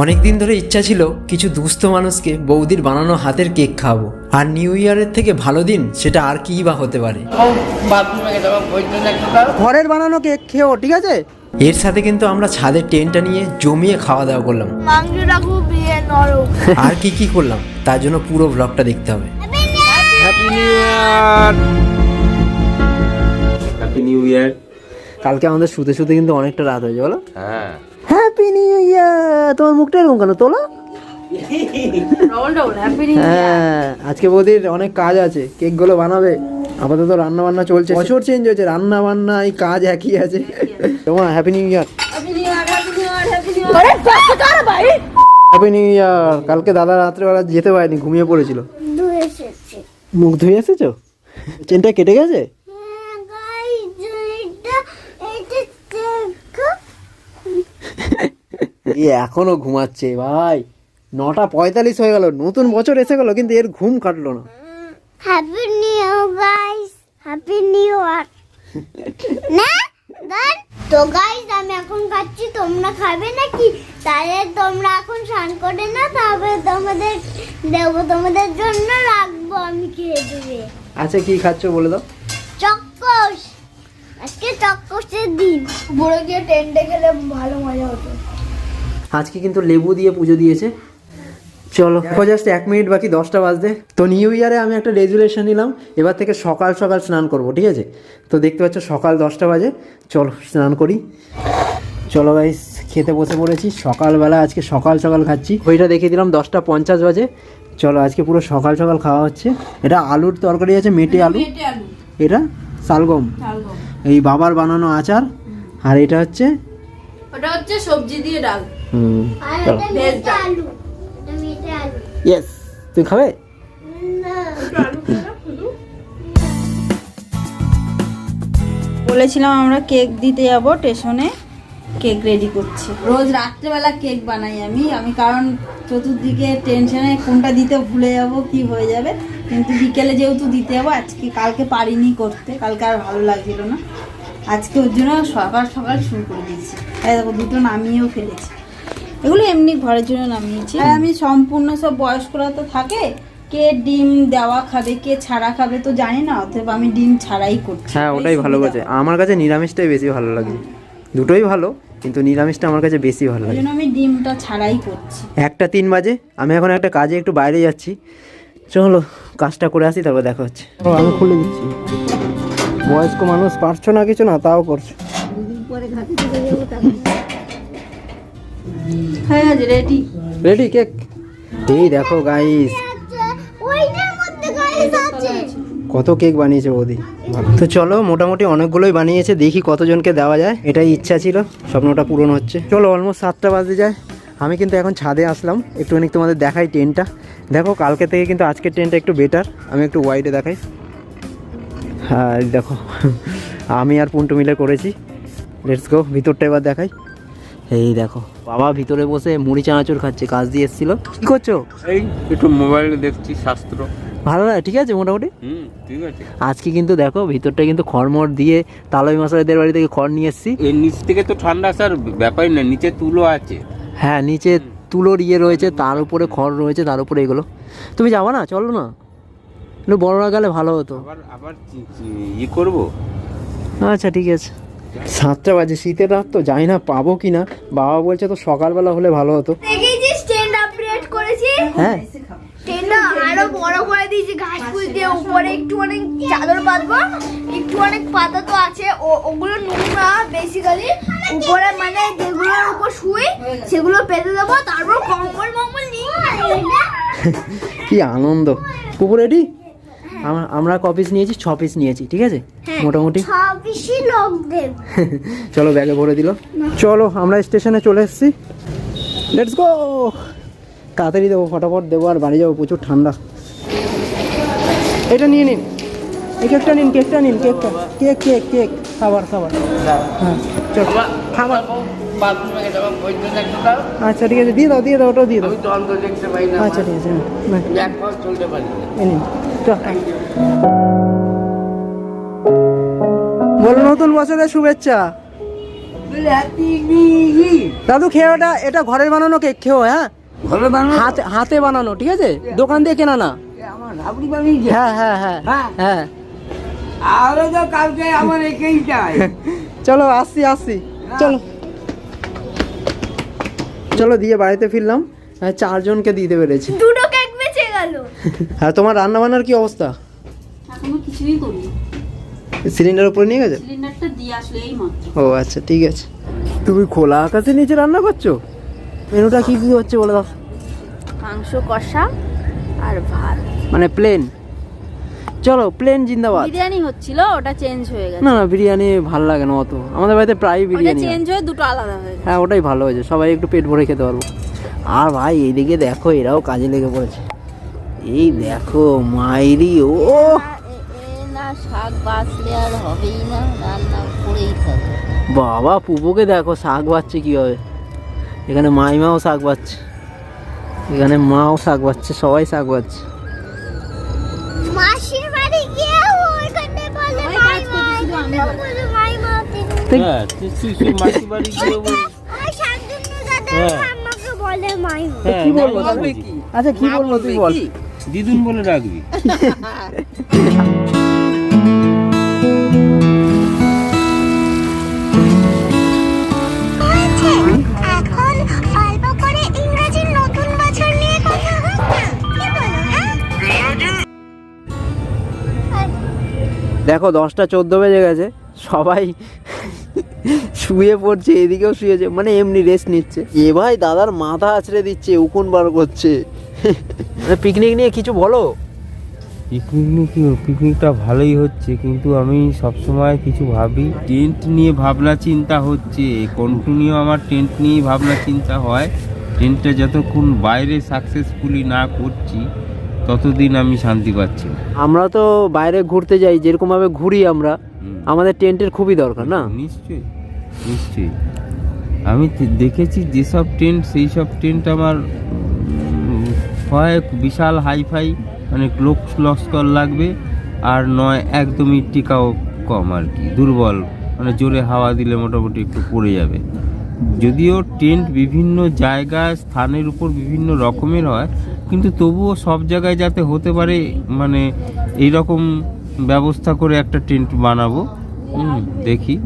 অনেক দিন ধরে ইচ্ছা ছিল কিছু দুস্থ মানুষকে বৌদির বানানো হাতের কেক খাওয়াবো। আর নিউ ইয়ারের থেকে ভালো দিন সেটা আর কি বা হতে পারে। ঘরের বানানো কেক খেও ঠিক আছে? এর সাথে কিন্তু আমরা ছাদের টেনটা নিয়ে জমিয়ে খাওয়া দাওয়া করলাম। আর কি কি করলাম তার জন্য পুরো ব্লগটা দেখতে হবে। Happy new year happy new year কালকে আমাদের শুতে শুতে কিন্তু অনেকটা রাত হয়েছে বলো? হ্যাঁ। হ্যাপি নিউ ইয়ার তোমার মুখটা এরকম কেন? তোলো? হ্যাঁ আজকে বৌদির অনেক কাজ আছে কেকগুলো বানাবে আপাতত রান্না বান্না চলছে। বছর চেঞ্জ হয়েছে রান্না বান্না এই কাজ একই আছে। তোমার happy new year happy new year কালকে দাদা রাত্রেবেলা যেতে পারেনি ঘুমিয়ে পড়েছিল। মুখ ধুয়ে এসেছ? চেনটা কেটে গেছে হ্যাঁ গাইস এটা এটা দেখো এ এখনও ঘুমাচ্ছে ভাই। নটা পঁয়তাল্লিশ হয়ে গেল নতুন বছর এসে গেল কিন্তু এর ঘুম কাটলো না। Happy new guys happy new year না গান তো গাইস আমি এখন খাচ্ছি তোমরা খাবে নাকি? তাহলে তোমরা এখন স্নান করে না তারপরে তোমাদের দেবো তোমাদের জন্য রাখব আমি খেয়ে দেবে আচ্ছা কি খাচ্ছ বলে দাও। চক্কস। আজকে চক্কসের দিন। বড় গিয়ে টেন্টে খেলে ভালো মজা হতো। আজকে কিন্তু লেবু দিয়ে পুজো দিয়েছে। চলো দেখো জাস্ট এক মিনিট বাকি দশটা বাজতে। তো নিউ ইয়ারে আমি একটা রেজুলেশন নিলাম এবার থেকে সকাল সকাল স্নান করব ঠিক আছে? তো দেখতে পাচ্ছ সকাল দশটা বাজে চলো স্নান করি। চলো গাইস খেতে বসে পড়েছি সকালবেলা আজকে সকাল সকাল খাচ্ছি। ওইটা দেখিয়ে দিলাম দশটা পঞ্চাশ বাজে। চলো আজকে পুরো সকাল সকাল খাওয়া হচ্ছে। এটা আলুর তরকারি আছে মেটে আলু। এটা শালগম। এই বাবার বানানো আচার। আর এটা হচ্ছে ওটা হচ্ছে সবজি দিয়ে ডাল। হুম আর এটা মেটে আলু। এটা মেটে আলু। ইয়েস তুমি খাবে? না। বলেছিলাম আমরা কেক দিতে যাব স্টেশনে। কেক রেডি করছি। রোজ রাত্রেবেলা কেক বানাই আমি। আমি কারণ চতুর্দিকে টেনশনে কোনটা দিতে ভুলে যাব কি হয়ে যাবে। কিন্তু বিকেলে যেহেতু দিতে যাব আজকে কালকে পারিনি করতে। কালকে আর ভালো লাগছিল না। আজকে ওর জন্য সকাল সকাল শুরু করে দিয়েছি। এই দেখো দুটো নামিয়েও ফেলেছি। এগুলো এমনি ঘরের জন্য নামিয়েছি। আর আমি সম্পূর্ণ সব বয়স্করা তো থাকে কে ডিম দেওয়া খাবে কে ছাড়া খাবে তো জানি না অতএব আমি ডিম ছাড়াই করছি। হ্যাঁ ওটাই ভালো কাছে আমার কাছে নিরামিষটাই বেশি ভালো লাগে। দুটোই ভালো কিন্তু নিরামিষটা আমার কাছে বেশি ভালো লাগে। জন্য আমি ডিমটা ছাড়াই করছি। একটা তিন বাজে আমি এখন একটা কাজে একটু বাইরে যাচ্ছি। চলো কাজটা করে আসি তারপর দেখা হচ্ছে। আমি খুলে দিচ্ছি। বয়স্ক মানুষ পারছ না কিছু না তাও করছ। রেডি কেক এই দেখো গাইস কত কেক বানিয়েছে বৌদি। তো চলো মোটামুটি অনেকগুলোই বানিয়েছে দেখি কতজনকে দেওয়া যায়। এটাই ইচ্ছা ছিল স্বপ্নটা পূরণ হচ্ছে। চলো অলমোস্ট সাতটা বাজে যায়। আমি কিন্তু এখন ছাদে আসলাম। একটুখানি তোমাদের দেখাই ট্রেনটা দেখো কালকে থেকে কিন্তু আজকের ট্রেনটা একটু বেটার আমি একটু ওয়াইডে দেখাই। হ্যাঁ এই দেখো আমি আর পুন্টু মিলে করেছি। লেটস গো ভিতরটা এবার দেখাই। এই দেখো বাবা ভিতরে বসে মুড়ি চানাচুর খাচ্ছে কাজ দিয়ে এসেছিল। কী করছ? এই একটু মোবাইল দেখছি শাস্ত্র। ভালো লাগে ঠিক আছে মোটামুটি? হুম ঠিক আছে। আজকে কিন্তু দেখো ভিতরটা কিন্তু খড়মড় দিয়ে তালই মশলাদের বাড়ি থেকে খড় নিয়ে এসেছি। এর নিচ থেকে তো ঠান্ডা আসার ব্যাপারই না নিচে তুলো আছে। হ্যাঁ নিচে তুলোর ইয়ে রয়েছে তার উপরে খড় রয়েছে তার উপরে এগুলো। তুমি যাবা না? চলো না। একটু বড়রা গেলে ভালো হতো। আবার ই করব? আচ্ছা ঠিক আছে। সাতটা বাজে শীতের রাত তো জানি না পাবো কি না বাবা বলছে তো সকালবেলা হলে ভালো হতো। দেখেছি স্ট্যান্ড আপগ্রেড করেছি হ্যাঁ। আরও বড় করে দিয়েছি ঘাস ফুল দিয়ে উপরে একটু অনেক চাদর পাতবো একটু অনেক পাতা তো আছে ও ওগুলো নোংরা বেসিক্যালি উপরে মানে যেগুলোর উপর শুই সেগুলো পেতে দেবো তারপর কম্বল মম্বল নিয়ে কি আনন্দ। কুকুর আমরা আমরা ক পিস নিয়েছি ছ পিস নিয়েছি ঠিক আছে? মোটামুটি। চলো ব্যাগে ভরে দিল। চলো আমরা স্টেশনে চলে এসেছি। লেটস গো তাড়াতাড়ি দেবো ফটাফট দেবো আর বাড়ি যাব প্রচুর ঠান্ডা। এটা নিয়ে নিন। এই কেকটা নিন কেকটা নিন কেকটা কেক কেক কেক খাবার খাবার। হ্যাঁ চলো। খাবার আচ্ছা ঠিক আছে দিয়ে দাও দিয়ে দাও ওটাও দিয়ে দাও। আচ্ছা ঠিক আছে হ্যাঁ, হ্যাঁ, বলো নতুন বছরের শুভেচ্ছা। দাদু খেয়ে ওটা এটা ঘরের বানানো কেক খেও হ্যাঁ? ঘরে বানানো? হাতে হাতে বানানো ঠিক আছে? দোকান দিয়ে কেনা না। হ্যাঁ হ্যাঁ হ্যাঁ হ্যাঁ। হ্যাঁ। আরও তো কালকে আমার একেই চাই চলো আসছি আসছি চলো। চলো দিয়ে বাড়িতে ফিরলাম। হ্যাঁ, চারজনকে দিতে পেরেছি। দুটো গেল আর তোমার রান্না বান্নার কি অবস্থা? এখনও কিছুই করি সিলিন্ডার উপরে নিয়ে গেছে? সিলিন্ডারটা দিয়ে আসলে এই মাত্র ও আচ্ছা ঠিক আছে। তুমি খোলা আকাশের নিচে রান্না করছ? মেনুটা কি কি হচ্ছে বলে দাও। মাংস কষা আর ভাত। মানে প্লেন চলো প্লেন জিন্দাবাদ। বিরিয়ানি হচ্ছিল ওটা চেঞ্জ হয়ে গেছে। না না বিরিয়ানি ভালো লাগে না অত। আমাদের বাড়িতে প্রায় বিরিয়ানি। চেঞ্জ হয়ে দুটো আলাদা হয়ে গেছে। হ্যাঁ ওটাই ভালো হয়েছে। সবাই একটু পেট ভরে খেতে পারব। আর ভাই এইদিকে দেখো এরাও কাজে লেগে পড়েছে। এই দেখো মাইরি ও! না শাক বাঁচলে আর হবেই না রান্না করেই থাকবে বাবা পুপোকে দেখো শাক বাচ্ছে কীভাবে। এখানে মাইমাও শাক বাচ্ছে। এখানে মাও শাক বাচ্ছে সবাই শাক বাচ্ছে। মাসির বাড়ি গিয়ে বলে মা হ্যাঁ বাড়ি গিয়ে হ্যাঁ। হ্যাঁ, কি বলব কি? আচ্ছা কি বলব তুই বল। দিদুন বলে রাখবি। এখন অল্প করে ইংরেজির নতুন বছর নিয়ে কথা হোক না। কি বলো হ্যাঁ? দেখো দশটা চোদ্দ বেজে গেছে। সবাই শুয়ে পড়ছে এদিকেও শুয়েছে। মানে এমনি রেস্ট নিচ্ছে। এ ভাই দাদার মাথা আছড়ে দিচ্ছে উকুন বার করছে। পিকনিক নিয়ে কিছু বলো? পিকনিক পিকনিকটা ভালোই হচ্ছে কিন্তু আমি সবসময় কিছু ভাবি। টেন্ট নিয়ে ভাবনা চিন্তা হচ্ছে কন্টিনিউ আমার টেন্ট নিয়ে ভাবনা চিন্তা হয়। টেন্টটা যতক্ষণ বাইরে সাকসেসফুলি না করছি ততদিন আমি শান্তি পাচ্ছি আমরা তো বাইরে ঘুরতে যাই যেরকম ভাবে ঘুরি আমরা আমাদের টেন্টের খুবই দরকার না? নিশ্চয়ই নিশ্চয়ই। আমি দেখেছি যেসব টেন্ট সেই সব টেন্ট আমার হয় বিশাল হাইফাই মানে লোক লস্কর লাগবে, আর নয়, একদমই টিকাও কম আর কি, দুর্বল মানে জোরে হাওয়া দিলে মোটামুটি একটু পড়ে যাবে। যদিও টেন্ট বিভিন্ন জায়গায়, স্থানের উপর বিভিন্ন রকমের হয়, কিন্তু তবুও সব জায়গায় যাতে হতে পারে মানে এই রকম ব্যবস্থা করে একটা টেন্ট বানাবো দেখি।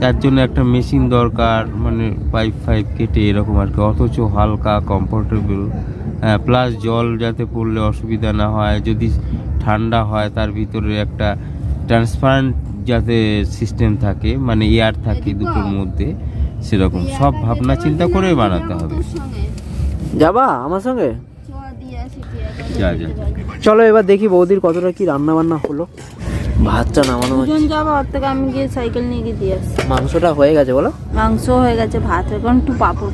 তার জন্য একটা মেশিন দরকার মানে পাইপ ফাইপ কেটে এরকম আর কি, অথচ হালকা কমফোর্টেবল প্লাস জল যাতে পড়লে অসুবিধা না হয় যদি ঠান্ডা হয় তার ভিতরে একটা ট্রান্সপারেন্ট যাতে সিস্টেম থাকে মানে এয়ার থাকে দুটোর মধ্যে সেরকম। সব ভাবনা চিন্তা করে বানাতে হবে। যাবা আমার সঙ্গে? যা যা। চলো এবার দেখি বৌদির কতটা কি রান্না বান্না হলো। ভাতটা নামানো দুজন যাব ওর থেকে আমি গিয়ে সাইকেল নিয়ে গিয়ে দিয়ে আসছি। মাংসটা হয়ে গেছে বলো। মাংস হয়ে গেছে ভাত এখন একটু পাঁপড়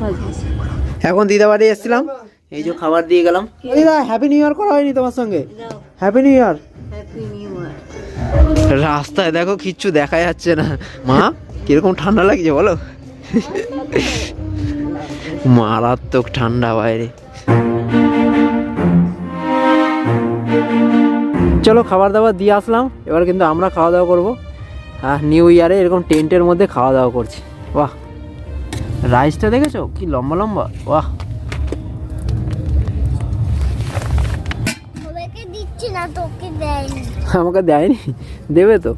এখন দিদা বাড়ি এসেছিলাম। এই যে খাবার দিয়ে গেলাম। দিদা হ্যাপি নিউ ইয়ার করা হয়নি তোমার সঙ্গে? হ্যাপি নিউ ইয়ার রাস্তায় দেখো কিচ্ছু দেখা যাচ্ছে না। মা কীরকম ঠান্ডা লাগছে বলো? মারাত্মক ঠান্ডা বাইরে। চলো খাবার দাবার দিয়ে আসলাম। এবার কিন্তু আমরা খাওয়া দাওয়া করব। হ্যাঁ নিউ ইয়ারে এরকম টেন্টের মধ্যে খাওয়া দাওয়া করছি। বাহ। রাইসটা দেখেছ? কি লম্বা লম্বা। বাহ। আমাকে দেয়নি দেবে তো।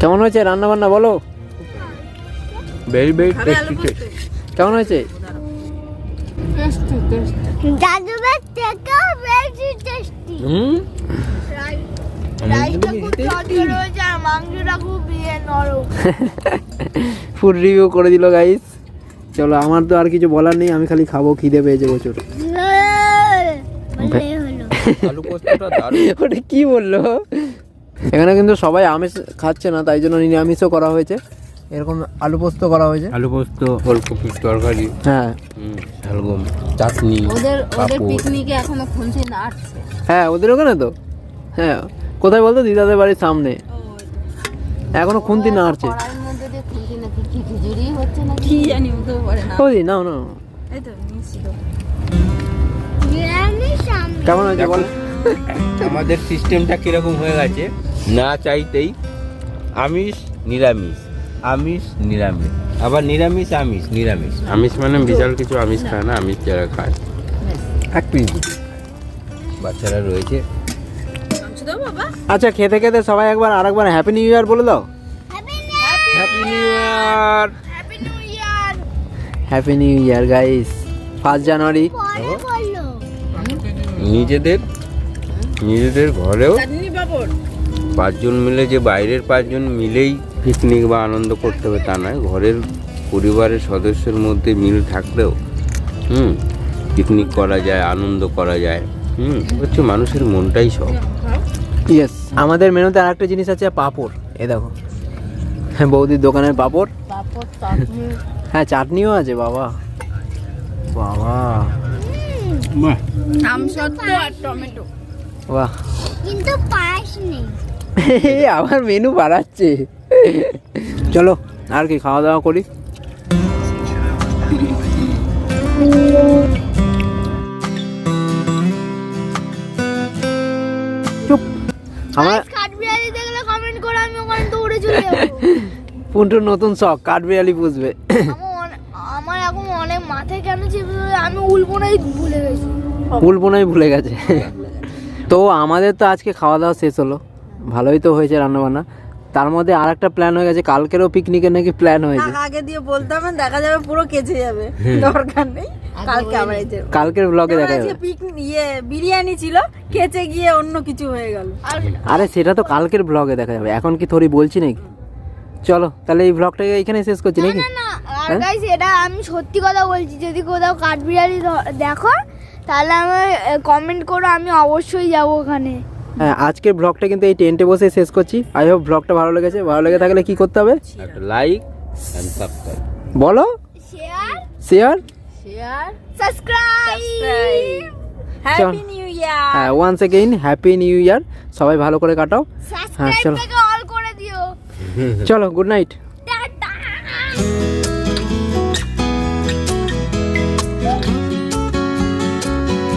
কেমন হয়েছে রান্না বান্না বলো ভেরি ভেরি টেস্টি কেমন হয়েছে? বেশি টেস্টি হুম রাইসটা খুব চটচড়ে হয়েছে আর মাংসটা খুব ইয়ে নরম ফুড রিভিউ করে দিল গাইস চলো আমার তো আর কিছু বলার নেই আমি খালি খাব খিদে পেয়েছে প্রচুর। আলু পোস্তটা দারুণ। ওটা কি বলল? এখানে কিন্তু সবাই আমিষ খাচ্ছে না তাই জন্য নিরামিষও করা হয়েছে। এরকম আলু পোস্ত করা হয়েছে। আলু পোস্ত ফুলকপির তরকারি। হ্যাঁ। হুম, চাটনি ওদের ওদের পিকনিকে এখনও খুঁজে নাড়ছে হ্যাঁ ওদের ওখানে তো। হ্যাঁ। কোথায় বলতো? দিদাদের বাড়ির সামনে। এখনও খুন্তি না না নাও নাও। কেমন হয়েছে? বল। আমাদের সিস্টেমটা কীরকম হয়ে গেছে? না চাইতেই আমিষ নিরামিষ। আমিষ নিরামিষ। আবার নিরামিষ আমিষ নিরামিষ। আমিষ মানে বিশাল কিছু আমিষ খায় না আমিষ যারা খায়। এক পিস বাচ্চারা রয়েছে। আচ্ছা খেতে খেতে সবাই একবার আরেকবার হ্যাপি নিউ ইয়ার বলে দাও। Happy new year happy new year guys first January নিজেদের নিজেদের ঘরেও পাঁচজন মিলে যে বাইরের পাঁচজন মিলেই পিকনিক বা আনন্দ করতে হবে তা নয়। ঘরের পরিবারের সদস্যের মধ্যে মিল থাকলেও হুম পিকনিক করা যায় আনন্দ করা যায় হুম হচ্ছে মানুষের মনটাই সব। ইয়েস আমাদের মেনুতে আর একটা জিনিস আছে পাঁপড়। এ দেখো। হ্যাঁ বৌদির দোকানের পাঁপড়। হ্যাঁ চাটনিও আছে বাবা। বাবা। বাহ। কিন্তু পায়েস নেই। আবার মেনু বাড়াচ্ছে। চলো আর কি খাওয়া দাওয়া করি। আমার কাঠবিড়ালি দেখলে কমেন্ট করে আমি ওখানে দৌড়ে চলে যাব। পুন্টুর নতুন শখ কাঠবিড়ালি পুষবে আমার এখন অনেক মাথায় কেন চেপে আমি উল্পনাই ভুলে গেছি। ফুলবোনাই ভুলে গেছে। তো আমাদের তো আজকে খাওয়া দাওয়া শেষ হলো। ভালোই তো হয়েছে রান্নাবান্না। তার মধ্যে আর একটা প্ল্যান হয়ে গেছে কালকেরও পিকনিকের নাকি প্ল্যান হয়েছে। আগে দিয়ে বলতাম না, দেখা যাবে পুরো কেচে যাবে দরকার নেই কালকে আবার কালকের ব্লগে দেখা যাবে। পিকনিক ইয়ে বিরিয়ানি ছিল কেচে গিয়ে অন্য কিছু হয়ে গেল। আরে সেটা তো কালকের ব্লগে দেখা যাবে। এখন কি থরি বলছি নাকি? চলো তাহলে এই ব্লগটাকে এখানে শেষ করছি নাকি? না আর গাইস এটা আমি সত্যি কথা বলছি যদি কোথাও কাঠবিড়ালি দেখো তাহলে আমার কমেন্ট করো আমি অবশ্যই যাব ওখানে। হ্যাঁ আজকের ব্লগটা কিন্তু এই টেন্টে বসে শেষ করছি। আই হোপ ব্লগটা ভালো লেগেছে। ভালো লেগে থাকলে কি করতে হবে? একটা লাইক বলো। Share share share subscribe happy new year হ্যাঁ once again happy new year সবাই ভালো করে কাটাও। হ্যাঁ চলো। থেকে অল করে দিও। চলো গুড নাইট